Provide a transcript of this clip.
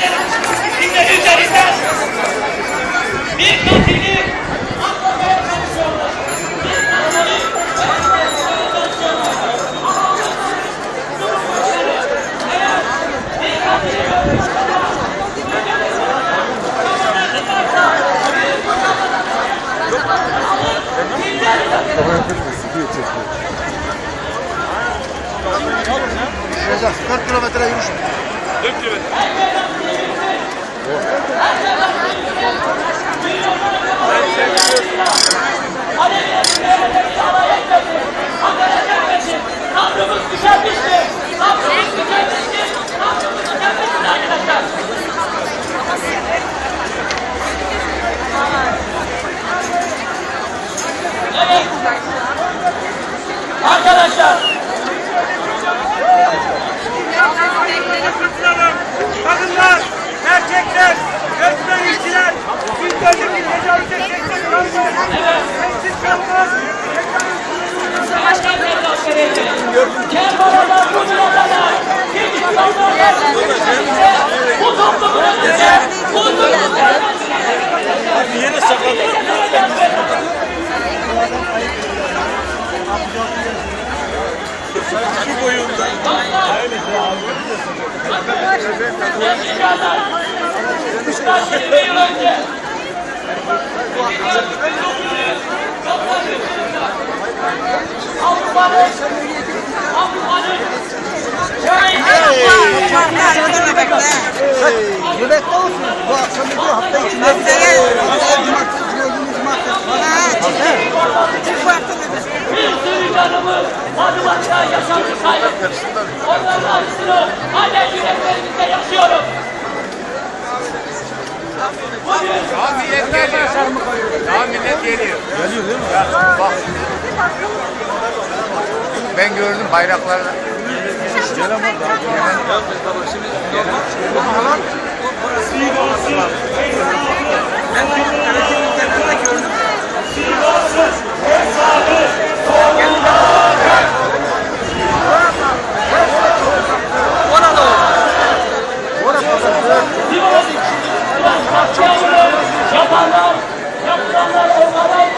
Sizler üzerinden bir katili atlamaya çalışıyorlar. Bir katili atlamaya çalışıyorlar. Eğer bir katili Şurada 40 kilometre yürüyüş. Sabrımız tükenmiştir. Sabrımız tükenmiştir. Sabrımız tükenmiştir arkadaşlar. Evet. Arkadaşlar. Kadınlar, erkekler, göçmen işçiler, ülkedeki tecavüze çekmek kalmaz. Eşsiz kalmaz. Kervanlar bugüne kadar hiç. Bu toplumun önünde, toplumun Yeni saklandı. Şu boyunda. Bundan 20 yıl önce Avrupa'nın Avrupa'nın Nöbette olsun. Bu akşam bir hafta içinde. Haftaya cumartesi, cuma, cumartesi. bir sürü canımız Madımak'ta yaşamını kaybetmiş. geliyor. Daha millet geliyor. Geliyor değil mi? Ya, bak. Ben gördüm bayrakları. Gelen var daha. Ben bir hareketin internetinde gördüm. Sivas'ın hesabı Orada oldu. Orada oldu. Yapanlar, yapanlar, yaptıranlar onlara